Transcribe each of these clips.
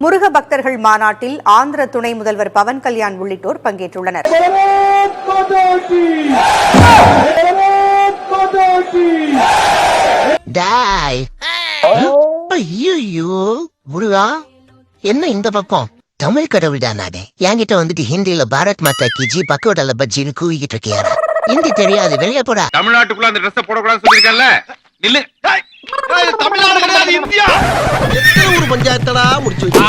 முருக பக்தர்கள் மாநாட்டில் ஆந்திர துணை முதல்வர் பவன் கல்யாண் உள்ளிட்டோர் பங்கேற்றுள்ளனர். டாய். ஐயோ முருகா என்ன இந்த பக்கம்? தமிழ் கடவுள் தானே என்கிட்ட வந்துட்டு ஹிந்தியில பாரத் மாதா கி ஜி பக்கோடால பஜ்ஜின்னு கூவிக்கிட்டு இருக்கியாரா ஹிந்தி தெரியாது வெளியே போடா. தமிழ்நாட்டுக்குள்ள அந்த ட்ரெஸ் போடக்கூடாதுன்னு சொல்லிருக்கேன்ல நில்லு. தமிழ்நாடு கிடையாது இந்தியா. எத்தனை ஊர் பஞ்சாயத்தடா முடிச்சு வச்சு.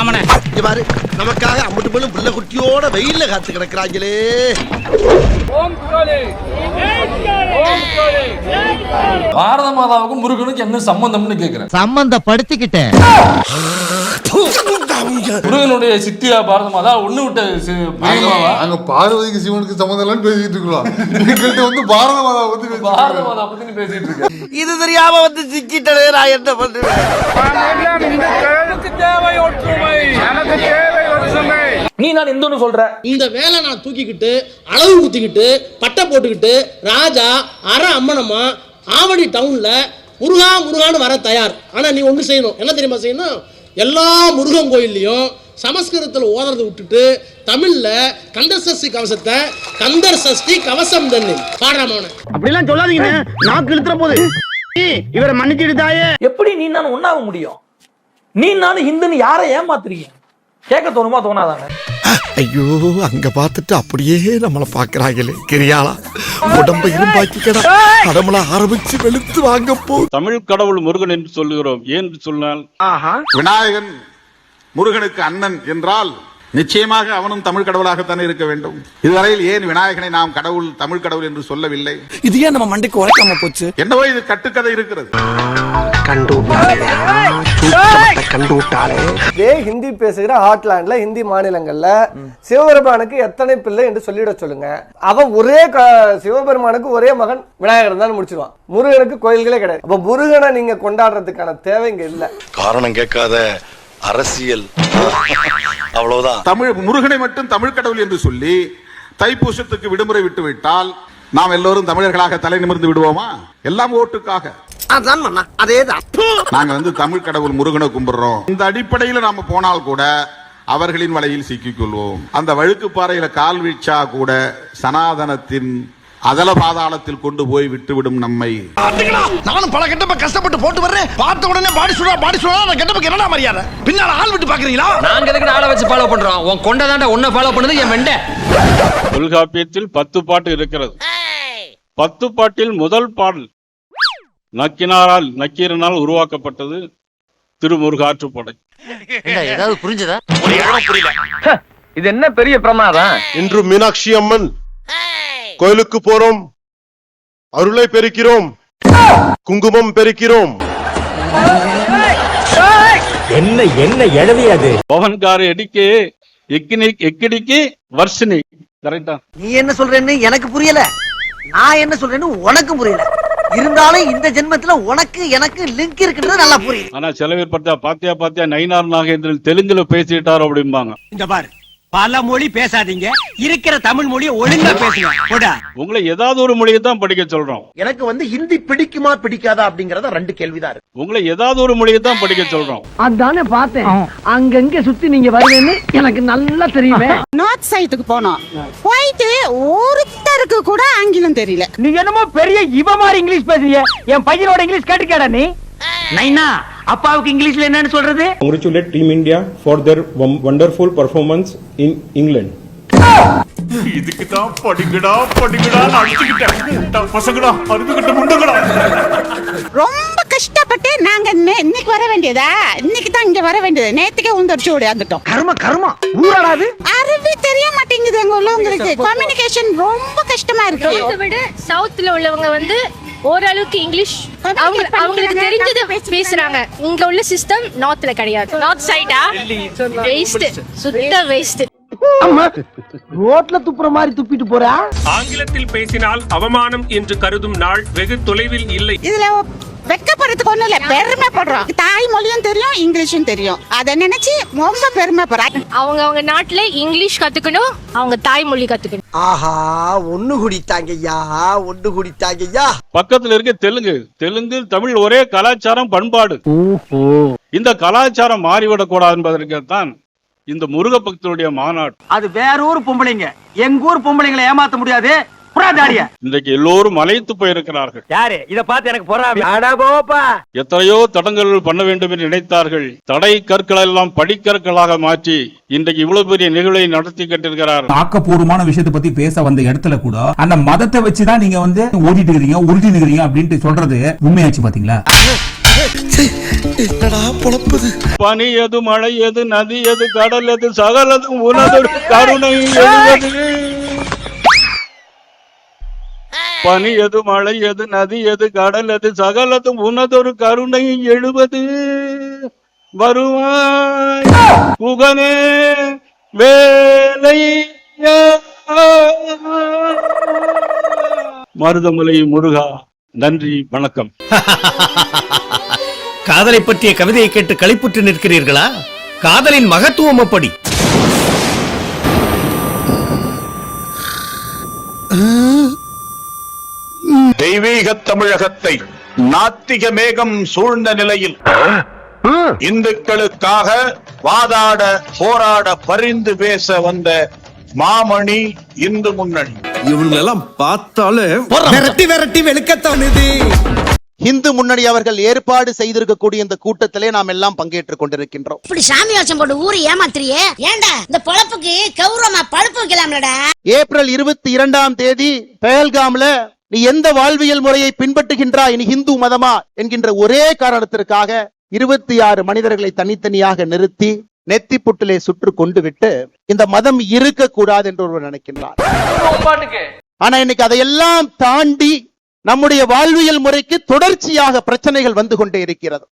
இங்க பாரு நமக்காக அம்பட்டு போலும் புள்ள குட்டியோட வெயில்ல காத்து கிடக்குறாங்களே. பாரத மாதாவுக்கும் முருகனுக்கு என்ன சம்பந்தம்னு கேக்குறேன். சம்பந்தப்படுத்திக்கிட்டேன். முருகனுடைய சித்தியா பாரத மாதா ஒண்ணு விட்ட? அங்க பார்வதிக்கு சிவனுக்கு சம்மந்தம் பேசிட்டு இருக்கலாம் வந்து பாரத மாதா பத்தி பாரத. மாதா பத்தி பேசிட்டு இருக்க இது தெரியாம வந்து சிக்கிட்டே நான் என்ன பண்ணுவேன் நீ நான் இந்துன்னு சொல்ற. இந்த வேலை நான் தூக்கிக்கிட்டு அளவு குத்திக்கிட்டு பட்டை போட்டுக்கிட்டு ராஜா அற அம்மனம்மா ஆவடி டவுன்ல முருகா முருகான்னு வர தயார். ஆனா நீ ஒண்ணு செய்யணும். என்ன தெரியுமா செய்யணும்? எல்லா முருகன் கோயில்லையும் சமஸ்கிருதத்தில் ஓதுறதை விட்டுட்டு தமிழ்ல கந்தர் சஷ்டி கவசத்தை கந்தர் சஷ்டி கவசம் தண்ணி பாடுறாமவன அப்படிலாம் சொல்லாதீங்க. நாக்கு இழுத்துற போது. இவரை மன்னிச்சிடு தாயே. எப்படி நீ நான் ஒண்ணாக முடியும்? நீ நானும் ஹிந்துன்னு யாரை ஏமாத்துறீங்க? கேட்க தோணுமா தோணாதானே? ஐயோ அங்க பார்த்துட்டு அப்படியே நம்மள பாக்குறாங்களே கிரியாளா? உடம்ப இரும்பாக்கிக்கடா. கடவுள ஆரம்பிச்சு வெளுத்து வாங்க போ. தமிழ் கடவுள் முருகன் என்று சொல்லுகிறோம் ஏன் என்று சொன்னால் விநாயகன் முருகனுக்கு அண்ணன் என்றால் நிச்சயமாக அவனும் தமிழ் கடவுளாகத்தானே இருக்க வேண்டும். இதுவரையில் ஏன் விநாயகனை நாம் கடவுள் தமிழ் கடவுள் என்று சொல்லவில்லை? இது ஏன் நம்ம மண்டைக்கு உரைக்காம போச்சு? என்னவோ இது கட்டுக்கதை இருக்கிறது. ஹிந்தி பேசுகிற ஹாட்லாண்ட்ல ஹிந்தி மாநிலங்கள்ல சிவபெருமானுக்கு எத்தனை பிள்ளை என்று சொல்லிட சொல்லுங்க. அவன் ஒரே க- சிவபெருமானுக்கு ஒரே மகன் விநாயகர் தான் முடிச்சிருவான். முருகனுக்கு கோயில்களே கிடையாது. அப்ப முருகனை நீங்க கொண்டாடுறதுக்கான தேவை இங்க இல்ல. காரணம் கேட்காத அரசியல். அவ்வளவுதான். தமிழ் முருகனை மட்டும் தமிழ் கடவுள் என்று சொல்லி தைப்பூசத்துக்கு விடுமுறை விட்டு விட்டால் நாம் எல்லோரும் தமிழர்களாக தலை நிமிர்ந்து விடுவோமா? எல்லாம் ஓட்டுக்காக. அதான் மண்ணா அதேதான். நாங்க வந்து தமிழ் கடவுள் முருகனை கும்பிடுறோம். இந்த அடிப்படையில நாம போனால் கூட அவர்களின் வலையில் சிக்கிக் கொள்வோம். அந்த வழுக்கு பாறையில கால் வீழ்ச்சா கூட சனாதனத்தின் அதல பாதாளத்தில் கொண்டு போய் விட்டுவிடும் நம்மை. நானும் பல கெட்டப்ப கஷ்டப்பட்டு போட்டு வர்றேன். பார்த்த உடனே பாடி சொல்றா பாடி சொல்றா நான் கெட்டப்ப என்னடா மரியாதை? பின்னால ஆள் விட்டு பாக்குறீங்களா நாங்க எதுக்கு ஆளை வச்சு ஃபாலோ பண்றோம்? உன் கொண்டதாண்ட உன்னை ஃபாலோ பண்ணது என் வெண்டை தொல்காப்பியத்தில் பத்து பாட்டு இருக்கிறது. பத்து பாட்டில் முதல் பாடல் நக்கினாரால் நக்கீரனால் உருவாக்கப்பட்டது திருமுருகாற்றுப்படை ஏதாவது புரிஞ்சதா? இது என்ன பெரிய பிரமாதம்? இன்று மீனாட்சி அம்மன் கோயிலுக்கு போறோம். அருளை பெருக்கிறோம் குங்குமம் பெருக்கிறோம் என்ன என்ன எழுதி அது? பவன்கார எடிக்கே எக்கினி எக்கிடிக்கு வர்ஷினி. கரெக்டா நீ என்ன சொல்றேன்னு எனக்கு புரியல. நான் என்ன சொல்றேன்னு உனக்கு புரியல. இருந்தாலும் இந்த ஜென்மத்துல உனக்கு எனக்கு லிங்க் இருக்குன்றது நல்லா புரியுது. ஆனா சில பேர் பார்த்தா பாத்தியா பாத்தியா நயினார் நாகேந்திரன் தெலுங்குல பேசிட்டார் அப்படிம்பாங்க. இந்த பாரு. பல மொழி பேசாதீங்க. இருக்கிற தமிழ் மொழியை ஒழுங்கா பேசுங்க. போடா. உங்களை ஏதாவது ஒரு மொழியை தான் படிக்க சொல்றோம். எனக்கு வந்து ஹிந்தி பிடிக்குமா பிடிக்காதா அப்படிங்கறத ரெண்டு கேள்விதான் இருக்கு. உங்களை ஏதாவது ஒரு மொழியை தான் படிக்க சொல்றோம். அதானே பார்த்தேன். அங்கங்க சுத்தி நீங்க வருவேன்னு எனக்கு நல்லா தெரியுமே. நார்த் சைடுக்கு போனோம். போயிட்டு ஒருத்தருக்கு கூட ஆங்கிலம் தெரியல. நீ என்னமோ பெரிய இவ மாதிரி இங்கிலீஷ் பேசுறிய. என் பையனோட இங்கிலீஷ் கேட்டுக்கடா நீ. நைனா அப்பாவுக்கு இங்கிலீஷ்ல என்னன்னு சொல்றது? Congratulate Team India for their wonderful performance in England. இதுக்கு தான் படிக்கடா படிக்கடா அடிச்சுக்கிட்டேன். பசங்கடா அருந்துகிட்ட முண்டுங்கடா. ரொம்ப கஷ்டப்பட்டு நாங்க இன்னைக்கு வர வேண்டியதா? இன்னைக்கு தான் இங்க வர வேண்டியது. நேத்துக்கே உந்தரிச்சு ஓடியாந்துட்டோம் கர்ம கர்மா. ஊராடாது அறவே தெரிய மாட்டேங்குது எங்க உள்ளவங்களுக்கு. கம்யூனிகேஷன் ரொம்ப கஷ்டமா இருக்கு. விட சவுத்ல உள்ளவங்க வந்து ஓரளவுக்கு இங்கிலீஷ். அவங்க அவங்களுக்கு தெரிஞ்சதை பேசுறாங்க. இங்க உள்ள சிஸ்டம் நார்த்ல கிடையாது. நார்த் சைடா வேஸ்ட் சுத்த வேஸ்ட் ரோட்ல துப்புற மாதிரி துப்பிட்டு போறா? ஆங்கிலத்தில் பேசினால் அவமானம் என்று கருதும் நாள் வெகு தொலைவில் இல்லை. இதுல வெக்கப்படுறதுக்கு ஒண்ணும் இல்ல. பெருமைப்படுறோம் தாய்மொழியும் தெரியும் இங்கிலீஷும் தெரியும். அதை நினைச்சு ரொம்ப பெருமைப்படுறேன் அவங்க அவங்க நாட்டுல இங்கிலீஷ் கத்துக்கணும் அவங்க தாய்மொழி கத்துக்கணும். ஆஹா ஒண்ணு குடித்தாங்கய்யா ஒண்ணு குடித்தாங்கய்யா பக்கத்துல இருக்க தெலுங்கு தெலுங்கு தமிழ் ஒரே கலாச்சாரம் பண்பாடு. இந்த கலாச்சாரம் மாறிவிடக் கூடாது என்பதற்குத்தான் இந்த முருக பக்தருடைய மாநாடு. அது வேற ஊர் பொம்பளைங்க. எங்க ஊர் பொம்பளைங்களை ஏமாத்த முடியாது. இன்றைக்கு எல்லோரும் மலைத்து போயிருக்கிறார்கள். யாரு? இத பார்த்து எனக்கு பொறாமை. அட போப்பா. எத்தனையோ தடங்கல்கள் பண்ண வேண்டும் என்று நினைத்தார்கள். தடை கற்களை எல்லாம் படிக்கற்களாக மாற்றி இன்றைக்கு இவ்வளவு பெரிய நிகழ்வை நடத்தி கட்டிருக்கிறார் ஆக்கப்பூர்வமான விஷயத்தை பத்தி பேச வந்த இடத்துல கூட அந்த மதத்தை வச்சுதான் நீங்க வந்து ஓடிட்டு இருக்கிறீங்க உருட்டி இருக்கிறீங்க அப்படின்ட்டு சொல்றது உண்மையாச்சு பாத்தீங்களா? என்னடா பொழப்புது? பனி எது மழை எது நதி எது கடல் எது சகலது உனதொரு கருணை பனி எது மழை எது நதி எது கடல் எது சகலதும் உனதொரு கருணை எழுவது. வருவாய் புகனே வேலை மருதமலை முருகா நன்றி வணக்கம். காதலை பற்றிய கவிதையை கேட்டு களிப்புற்று நிற்கிறீர்களா? காதலின் மகத்துவம் அப்படி. தெய்வீக தமிழகத்தை நாத்திக மேகம் சூழ்ந்த நிலையில் இந்துக்களுக்காக வாதாட போராட பரிந்து பேச வந்த மாமணி இந்து முன்னணி. இவங்களெல்லாம் பார்த்தாலே விரட்டி விரட்டி வெளுக்கத்தோணுது இந்து முன்னணி அவர்கள் ஏற்பாடு செய்திருக்கக்கூடிய இந்த கூட்டத்திலே நாம் எல்லாம் பங்கேற்றுக் கொண்டிருக்கின்றோம். இப்படி சாமி வேஷம் போட்டு ஊரு ஏமாத்துறியே? ஏண்டா இந்த பொழப்புக்கு கௌரவமா பழுப்பு வைக்கலாம்லடா? ஏப்ரல் இருபத்தி இரண்டாம் தேதி பெயல்காம்ல நீ எந்த வாழ்வியல் முறையை பின்பற்றுகின்றாய் நீ இந்து மதமா என்கின்ற ஒரே காரணத்திற்காக இருபத்தி ஆறு மனிதர்களை தனித்தனியாக நிறுத்தி நெத்தி புட்டிலே சுற்று கொண்டு விட்டு இந்த மதம் இருக்கக்கூடாது என்று ஒருவர் நினைக்கின்றார். ஆனா இன்னைக்கு அதையெல்லாம் தாண்டி நம்முடைய வாழ்வியல் முறைக்கு தொடர்ச்சியாக பிரச்சனைகள் வந்து கொண்டே இருக்கிறது.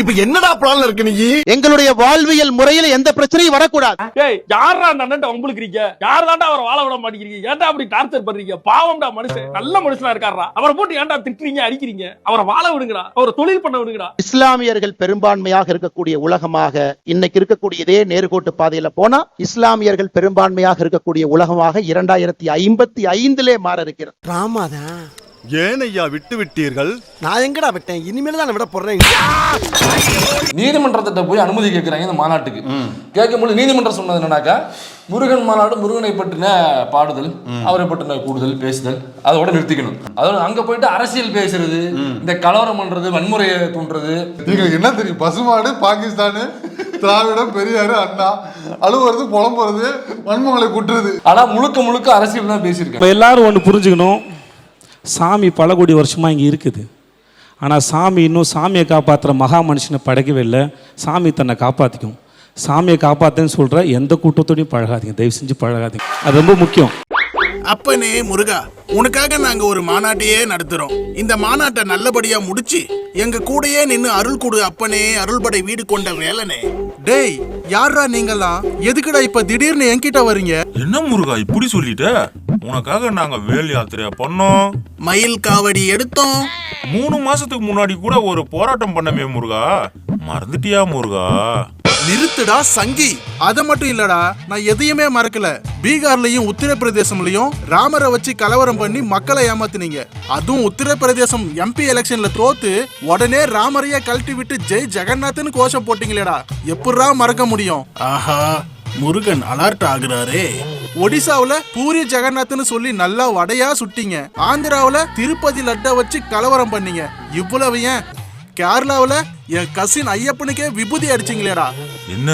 இப்ப என்னடா பிளான் இருக்கு நீ? எங்களுடைய வாழ்வியல் முறையில எந்த பிரச்சனையும் வரக்கூடாது. ஏய் யாரா அந்த அண்ணன் உங்களுக்குறீங்க யார் தாண்டா அவரை வாழ விட மாட்டேங்கிறீங்க? ஏன்டா அப்படி டார்ச்சர் பண்றீங்க? பாவம்டா மனுஷன். நல்ல மனுஷனா இருக்காரா அவரை போட்டு ஏன்டா திட்டுறீங்க அடிக்கிறீங்க? அவரை வாழ விடுங்கடா. அவரை தொழில் பண்ண விடுங்கடா. இஸ்லாமியர்கள் பெரும்பான்மையாக இருக்கக்கூடிய உலகமாக இன்னைக்கு இருக்கக்கூடிய இதே நேர்கோட்டு பாதையில போனா இஸ்லாமியர்கள் பெரும்பான்மையாக இருக்கக்கூடிய உலகமாக இரண்டாயிரத்தி ஐம்பத்தி ஐந்திலே மாற இருக்கிறது. ராமாதான் ஏன் ஐயா விட்டு விட்டீர்கள்? நான் எங்கடா விட்டேன்? இனிமேல் தான் விட போறேன். நீதிமன்றத்திட்ட போய் அனுமதி கேட்குறாங்க இந்த மாநாட்டுக்கு. கேட்கும்போது நீதிமன்றம் சொன்னது என்னன்னாக்கா முருகன் மாநாடு முருகனை பற்றின பாடுதல் அவரை பற்றின கூடுதல் பேசுதல் அதோட நிறுத்திக்கணும். அதோட அங்க போயிட்டு அரசியல் பேசுறது இந்த கலவரம் பண்றது வன்முறையை தூண்டுறது. உங்களுக்கு என்ன தெரியும்? பசுமாடு பாகிஸ்தானு திராவிடம் பெரியாரு அண்ணா. அழுவுறது புலம்புறது வன்மங்களை குட்டுறது. ஆனா முழுக்க முழுக்க அரசியல் தான் பேசியிருக்காங்க. இப்போ எல்லாரும் ஒன்று புரிஞ்சுக்கணும். சாமி பல கோடி வருஷமா இங்கே இருக்குது. ஆனால் சாமி இன்னும் சாமியை காப்பாற்றுற மகா மனுஷனை படைக்கவே இல்லை. சாமி தன்னை காப்பாற்றிக்கும் சாமியை காப்பாற்றுன்னு சொல்கிற எந்த கூட்டத்தோடையும் பழகாதீங்க. தயவு செஞ்சு பழகாதீங்க. அது ரொம்ப முக்கியம். அப்பனே முருகா உனக்காக நாங்க ஒரு மாநாட்டையே நடத்துறோம். இந்த மாநாட்டை நல்லபடியா முடிச்சு எங்க கூடயே நின்னு அருள் கொடு அப்பனே அருள்படை வீடு கொண்ட வேலனே. டேய் யாரா நீங்களாம் எதுக்குடா இப்ப திடீர்னு என்கிட்ட வரீங்க? என்ன முருகா இப்படி சொல்லிட்ட? உனக்காக நாங்க வேல் யாத்திரையா பண்ணோம். மயில் காவடி எடுத்தோம். மூணு மாசத்துக்கு முன்னாடி கூட ஒரு போராட்டம் பண்ணமே முருகா. மறந்துட்டியா முருகா? நிறுத்துடா சங்கி. அத மட்டும் இல்லடா நான் எதையுமே மறக்கல. பீகார்லயும் உத்தரப்பிரதேசம்லயும் ராமரை வச்சு கலவரம் பண்ணி மக்களை ஏமாத்துனீங்க. அதுவும் உத்தரப்பிரதேசம் எம்பி எலெக்ஷன்ல தோத்து உடனே ராமரைய கழட்டி விட்டு ஜெய் ஜெகநாத்னு கோஷம் போட்டீங்களேடா. எப்படிரா மறக்க முடியும்? ஆஹா முருகன் அலர்ட் ஆகுறாரே. ஒடிசாவுல பூரி ஜெகநாத்னு சொல்லி நல்லா வடையா சுட்டீங்க. ஆந்திராவுல திருப்பதி லட்டை வச்சு கலவரம் பண்ணீங்க. இவ்வளவு ஏன்? கேரளாவுல என் கசின் ஐயப்பனுக்கே விபூதி அடிச்சிங்களேடா. என்ன?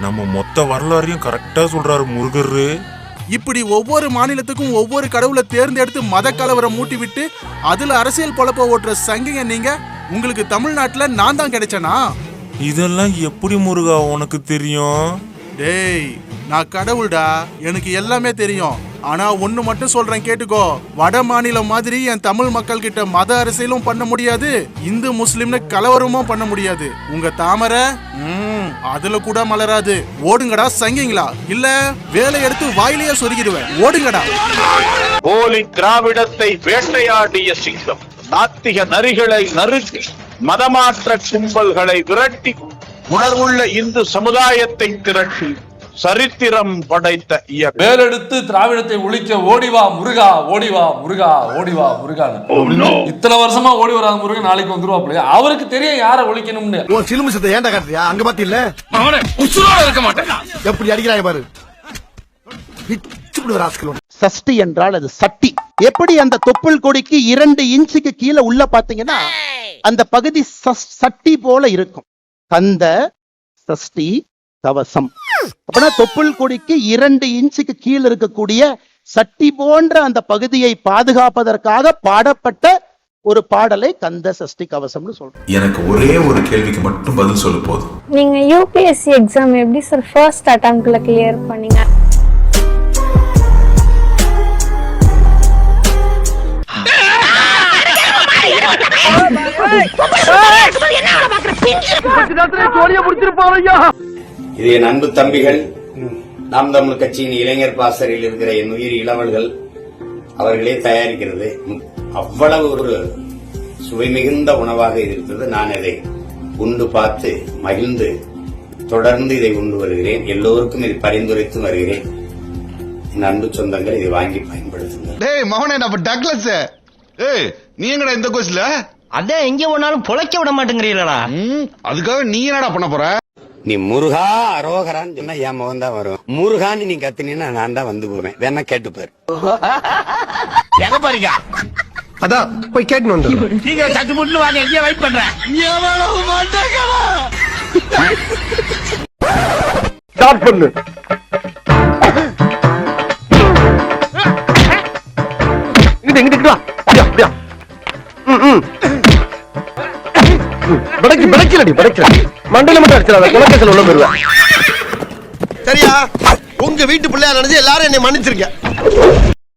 நம்ம மொத்த வரலாறையும் கரெக்டா சொல்றாரு முருகரு. இப்படி ஒவ்வொரு மாநிலத்துக்கும் ஒவ்வொரு கடவுளை தேர்ந்தெடுத்து மத கலவரம் மூட்டி விட்டு அதுல அரசியல் பொழப்ப ஓட்டுற சங்கிங்க நீங்க உங்களுக்கு தமிழ்நாட்டுல நான் தான் கிடைச்சனா? இதெல்லாம் எப்படி முருகா உனக்கு தெரியும்? டேய் நான் கடவுள்டா எனக்கு எல்லாமே தெரியும். ஆனா ஒண்ணு மட்டும் சொல்றேன் கேட்டுக்கோ. வட மாநிலம் மாதிரி என் தமிழ் மக்கள் கிட்ட மத அரசியலும் பண்ண முடியாது இந்து முஸ்லிம்னு கலவரமும் பண்ண முடியாது. உங்க தாமரை அதுல கூட மலராது. ஓடுங்கடா சங்கிங்களா? இல்ல வேலை எடுத்து வாயிலேயே சொருகிடுவேன். ஓடுங்கடா. போலி திராவிடத்தை வேட்டையாடிய சிங்கம் நாத்திக நரிகளை நறுக்கி மதமாற்ற கும்பல்களை விரட்டி உணர்வுள்ள இந்து சமுதாயத்தை திரட்டி சரித்திரம் படைத்த இயக்கம். மேலெடுத்து திராவிடத்தை ஒழிக்க ஓடிவா முருகா ஓடிவா முருகா ஓடிவா முருகான்னு. இத்தனை வருஷமா ஓடி வராத முருகன் நாளைக்கு வந்துருவாப்ல அவருக்கு தெரியும் யாரை ஒழிக்கணும்னு. உன் சிலுமிசத்தை ஏன்டா காட்டுறியா? அங்க பாத்தி இல்ல அவனே உசுரோட இருக்க மாட்டேன். எப்படி அடிக்கிறாங்க பாரு. சஷ்டி என்றால் அது சட்டி. எப்படி அந்த தொப்புள் கொடிக்கு இரண்டு இன்ச்சுக்கு கீழே உள்ள பாத்தீங்கன்னா அந்த பகுதி சட்டி போல இருக்கும். கந்த சஷ்டி கவசம் அப்படின்னா தொப்புள் கொடிக்கு இரண்டு இன்ச்சுக்கு கீழே இருக்கக்கூடிய சட்டி போன்ற அந்த பகுதியை பாதுகாப்பதற்காக பாடப்பட்ட ஒரு பாடலை கந்த சஷ்டி கவசம்னு சொல்றோம் எனக்கு ஒரே ஒரு கேள்விக்கு மட்டும் பதில் சொல்லு போதும் நீங்க யூபிஎஸ்சி எக்ஸாம் எப்படி சார் ஃபர்ஸ்ட் அட்டம்ப்ட்ல கிளியர் பண்ணீங்க இது என் அன்பு தம்பிகள் நாம் தமிழ் கட்சியின் இளைஞர் பாசறையில் இருக்கிற என் உயிர் இளவல்கள் அவர்களே தயாரிக்கிறது. அவ்வளவு ஒரு சுவை மிகுந்த உணவாக இருக்கிறது. நான் இதை உண்டு பார்த்து மகிழ்ந்து தொடர்ந்து இதை உண்டு வருகிறேன். எல்லோருக்கும் இதை பரிந்துரைத்து வருகிறேன். என் அன்பு சொந்தங்கள் இதை வாங்கி பயன்படுத்துங்கள். டேய் மவனே நம்ம டக்ளஸ். ஏய் நீ எங்கடா இந்த கோஸ்ல அதான் எங்க போனாலும் பொழைக்க விட மாட்டேங்கிறீங்களா அதுக்காக நீ என்னடா பண்ண போற? நீ முருகா அரோகரான்னு சொன்னா என் முகம் தான் வரும். முருகான்னு நீ கத்துனீன்னா நான் தான் வந்து போவேன். வேணா கேட்டுப்பாரு எங்க பாருங்க? அதான் போய் கேட்டு வந்து நீங்க சத்து முட்டு வாங்க எங்க வெயிட் பண்றேன். ஸ்டார்ட் பண்ணு. இங்கிட்டு இங்கிட்டு வா. அப்படியா அப்படியா ம் ம். படைக்கு படைக்கலடி படைக்கல மண்டல மட்டும் அடிச்சிடாத குலக்கேசல் உள்ள போயிருவேன். சரியா? உங்க வீட்டு பிள்ளையா நினைச்சு எல்லாரும் என்னை மன்னிச்சிருக்கேன்